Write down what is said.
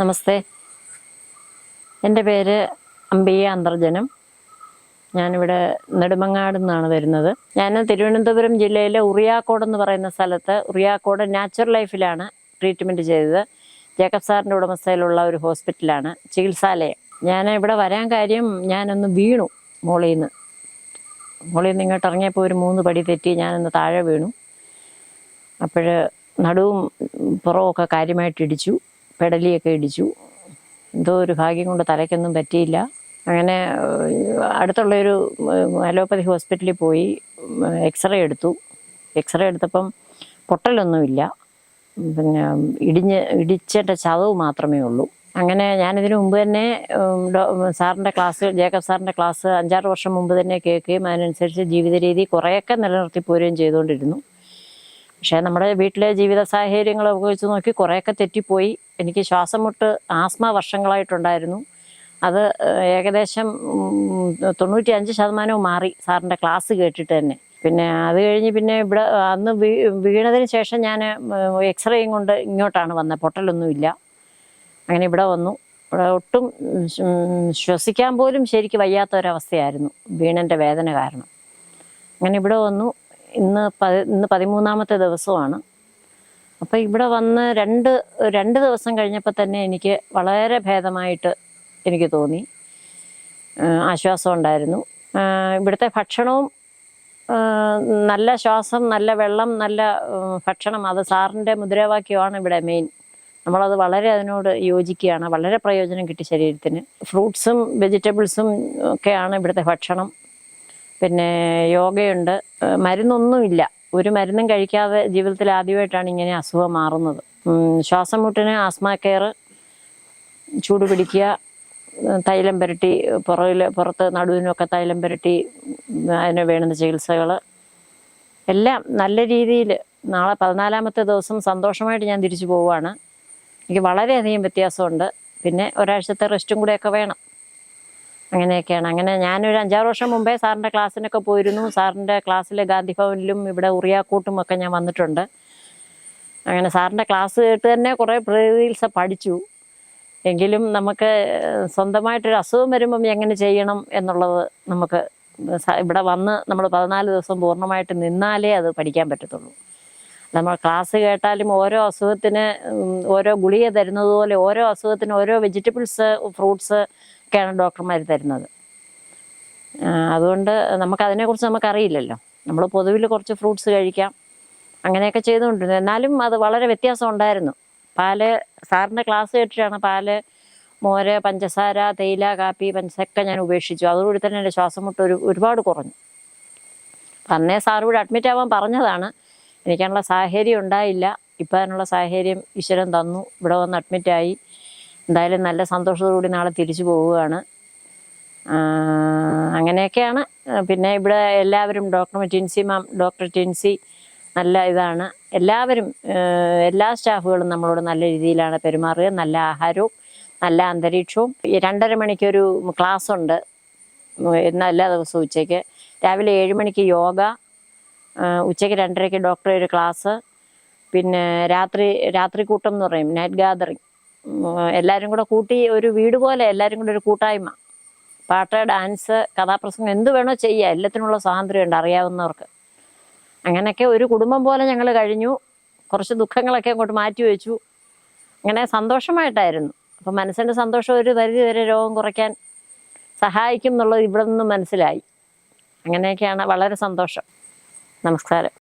നമസ്തേ. എന്റെ പേര് അമ്പിയ അന്തർജനം. ഞാനിവിടെ നെടുമങ്ങാട് നിന്നാണ് വരുന്നത്. ഞാൻ തിരുവനന്തപുരം ജില്ലയിലെ ഉറിയാക്കോട് എന്ന് പറയുന്ന സ്ഥലത്ത് ഉറിയാക്കോട് നാച്ചുറൽ ലൈഫിലാണ് ട്രീറ്റ്മെന്റ് ചെയ്തത്. ജേക്കബ് സാറിന്റെ ഉടമസ്ഥയിലുള്ള ഒരു ഹോസ്പിറ്റലാണ് ചികിത്സാലയം. ഞാൻ ഇവിടെ വരാൻ കാര്യം ഞാനൊന്ന് വീണു മോളിൽ നിന്ന് മോളിൽ നിന്ന് ഇങ്ങോട്ട് ഇറങ്ങിയപ്പോൾ ഒരു മൂന്ന് പടി തെറ്റി ഞാനൊന്ന് താഴെ വീണു. അപ്പോൾ നടുവും പുറമൊക്കെ കാര്യമായിട്ട് ഇടിച്ചു. പെടലിയൊക്കെ ഇടിച്ചു. എന്തോ ഒരു ഭാഗ്യം കൊണ്ട് തലയ്ക്കൊന്നും പറ്റിയില്ല. അങ്ങനെ അടുത്തുള്ളൊരു അലോപ്പതി ഹോസ്പിറ്റലിൽ പോയി എക്സ്റേ എടുത്തു. എക്സ്റേ എടുത്തപ്പം പൊട്ടലൊന്നുമില്ല. പിന്നെ ഇടിഞ്ഞ് ഇടിച്ചിട്ട് ചതവ് മാത്രമേ ഉള്ളൂ. അങ്ങനെ ഞാനിതിനു മുമ്പ് തന്നെ സാറിന്റെ ക്ലാസ് ജേക്കബ് സാറിന്റെ ക്ലാസ് അഞ്ചാറ് വർഷം മുമ്പ് തന്നെ കേൾക്കുകയും അതിനനുസരിച്ച് ജീവിത രീതി കുറേയൊക്കെ നിലനിർത്തി പോരുകയും ചെയ്തുകൊണ്ടിരുന്നു. പക്ഷേ നമ്മുടെ വീട്ടിലെ ജീവിത സാഹചര്യങ്ങളൊക്കെ വെച്ച് നോക്കി കുറേയൊക്കെ തെറ്റിപ്പോയി. എനിക്ക് ശ്വാസം മുട്ട് ആസ്മ വർഷങ്ങളായിട്ടുണ്ടായിരുന്നു. അത് ഏകദേശം തൊണ്ണൂറ്റി അഞ്ച് ശതമാനവും മാറി സാറിന്റെ ക്ലാസ് കേട്ടിട്ട് തന്നെ. പിന്നെ അത് കഴിഞ്ഞ് പിന്നെ ഇവിടെ അന്ന് വീണതിന് ശേഷം ഞാൻ എക്സ്റേയും കൊണ്ട് ഇങ്ങോട്ടാണ് വന്നത്. പൊട്ടലൊന്നുമില്ല. അങ്ങനെ ഇവിടെ വന്നു. ഇവിടെ ഒട്ടും ശ്വസിക്കാൻ പോലും ശരിക്ക് വയ്യാത്ത ഒരവസ്ഥയായിരുന്നു വീണന്റെ വേദന കാരണം. അങ്ങനെ ഇവിടെ വന്നു. ഇന്ന് ഇന്ന് പതിമൂന്നാമത്തെ ദിവസമാണ്. അപ്പോൾ ഇവിടെ വന്ന് രണ്ട് രണ്ട് ദിവസം കഴിഞ്ഞപ്പോൾ തന്നെ എനിക്ക് വളരെ ഭേദമായിട്ട് എനിക്ക് തോന്നി. ആശ്വാസം ഉണ്ടായിരുന്നു. ഇവിടുത്തെ ഭക്ഷണവും നല്ല ശ്വാസം നല്ല വെള്ളം നല്ല ഭക്ഷണം അത് സാറിന്റെ മുദ്രാവാക്യമാണ് ഇവിടെ മെയിൻ നമ്മളത് വളരെ അതിനോട് യോജിക്കുകയാണ്. വളരെ പ്രയോജനം കിട്ടി ശരീരത്തിന്. ഫ്രൂട്ട്സും വെജിറ്റബിൾസും ഒക്കെയാണ് ഇവിടുത്തെ ഭക്ഷണം. പിന്നെ യോഗയുണ്ട്. മരുന്നൊന്നുമില്ല. ഒരു മരുന്നും കഴിക്കാതെ ജീവിതത്തിൽ ആദ്യമായിട്ടാണ് ഇങ്ങനെ അസുഖം മാറുന്നത്. ശ്വാസം മുട്ടിന് ആസ്മ കെയർ ചൂട് പിടിക്കുക തൈലം പുരട്ടി പുറകിൽ പുറത്ത് നടുവിനൊക്കെ തൈലം പുരട്ടി അതിന് വേണ്ടുന്ന ചികിത്സകൾ. എല്ലാം നല്ല രീതിയിൽ നാളെ പതിനാലാമത്തെ ദിവസം സന്തോഷമായിട്ട് ഞാൻ തിരിച്ചു പോവുകയാണ്. എനിക്ക് വളരെയധികം വ്യത്യാസമുണ്ട്. പിന്നെ ഒരാഴ്ചത്തെ റെസ്റ്റും കൂടെയൊക്കെ വേണം. അങ്ങനെയൊക്കെയാണ്. അങ്ങനെ ഞാനൊരു അഞ്ചാറ് വർഷം മുമ്പേ സാറിന്റെ ക്ലാസ്സിനൊക്കെ പോയിരുന്നു. സാറിന്റെ ക്ലാസ്സിൽ ഗാന്ധി ഭവനിലും ഇവിടെ ഉറിയാക്കൂട്ടും ഒക്കെ ഞാൻ വന്നിട്ടുണ്ട്. അങ്ങനെ സാറിന്റെ ക്ലാസ് കേട്ട് തന്നെ കുറേ ചികിത്സ പഠിച്ചു. എങ്കിലും നമുക്ക് സ്വന്തമായിട്ടൊരു അസുഖം വരുമ്പം എങ്ങനെ ചെയ്യണം എന്നുള്ളത് നമുക്ക് ഇവിടെ വന്ന് നമ്മൾ പതിനാല് ദിവസം പൂർണമായിട്ട് നിന്നാലേ അത് പഠിക്കാൻ പറ്റത്തുള്ളൂ. നമ്മൾ ക്ലാസ് കേട്ടാലും ഓരോ അസുഖത്തിന് ഓരോ ഗുളിക തരുന്നത് പോലെ ഓരോ അസുഖത്തിന് ഓരോ വെജിറ്റബിൾസ് ഫ്രൂട്ട്സ് ഒക്കെയാണ് ഡോക്ടർമാർ തരുന്നത്. അതുകൊണ്ട് നമുക്കതിനെക്കുറിച്ച് നമുക്കറിയില്ലല്ലോ. നമ്മൾ പൊതുവിൽ കുറച്ച് ഫ്രൂട്ട്സ് കഴിക്കാം അങ്ങനെയൊക്കെ ചെയ്തുകൊണ്ടിരുന്നു. എന്നാലും അത് വളരെ വ്യത്യാസം ഉണ്ടായിരുന്നു. പാൽ സാറിന്റെ ക്ലാസ് കേട്ടിട്ടാണ് പാൽ മോര് പഞ്ചസാര തേയില കാപ്പി പഞ്ചസൊക്കെ ഞാൻ ഉപേക്ഷിച്ചു. അതോടുകൂടി തന്നെ എന്റെ ശ്വാസം മുട്ട് ഒരു ഒരുപാട് കുറഞ്ഞു. അന്നേ സാർ ഇവിടെ അഡ്മിറ്റ് ആവാൻ പറഞ്ഞതാണ്. എനിക്കതിനുള്ള സാഹചര്യം ഉണ്ടായില്ല. ഇപ്പം അതിനുള്ള സാഹചര്യം ഈശ്വരൻ തന്നു. ഇവിടെ വന്ന് അഡ്മിറ്റായി എന്തായാലും നല്ല സന്തോഷത്തോടുകൂടി നാളെ തിരിച്ചു പോവുകയാണ്. അങ്ങനെയൊക്കെയാണ്. പിന്നെ ഇവിടെ എല്ലാവരും doctor Tincy ma'am doctor Tincy നല്ല ഇതാണ്. എല്ലാവരും എല്ലാ സ്റ്റാഫുകളും നമ്മളോട് നല്ല രീതിയിലാണ് പെരുമാറുക. നല്ല ആഹാരവും നല്ല അന്തരീക്ഷവും. രണ്ടര മണിക്കൊരു ക്ലാസ് ഉണ്ട് ഇന്ന് എല്ലാ ദിവസവും ഉച്ചയ്ക്ക്. രാവിലെ ഏഴ് മണിക്ക് യോഗ ഉച്ചയ്ക്ക് രണ്ടരയ്ക്ക് ഡോക്ടറെ ഒരു ക്ലാസ് പിന്നെ രാത്രി രാത്രി കൂട്ടം എന്ന് പറയും നൈറ്റ് ഗാദറിങ്. എല്ലാവരും കൂടെ കൂട്ടി ഒരു വീട് പോലെ എല്ലാവരും കൂടെ ഒരു കൂട്ടായ്മ. പാട്ട് ഡാൻസ് കഥാപ്രസംഗം എന്ത് വേണോ ചെയ്യുക എല്ലാത്തിനുള്ള സ്വാതന്ത്ര്യമുണ്ട് അറിയാവുന്നവർക്ക്. അങ്ങനെയൊക്കെ ഒരു കുടുംബം പോലെ ഞങ്ങൾ കഴിഞ്ഞു. കുറച്ച് ദുഃഖങ്ങളൊക്കെ അങ്ങോട്ട് മാറ്റി വെച്ചു. അങ്ങനെ സന്തോഷമായിട്ടായിരുന്നു. അപ്പം മനസ്സിന്റെ സന്തോഷം ഒരു പരിധി വരെ രോഗം കുറയ്ക്കാൻ സഹായിക്കും എന്നുള്ളത് ഇവിടെ നിന്ന് മനസ്സിലായി. അങ്ങനെയൊക്കെയാണ് വളരെ സന്തോഷം. നമസ്കാരം.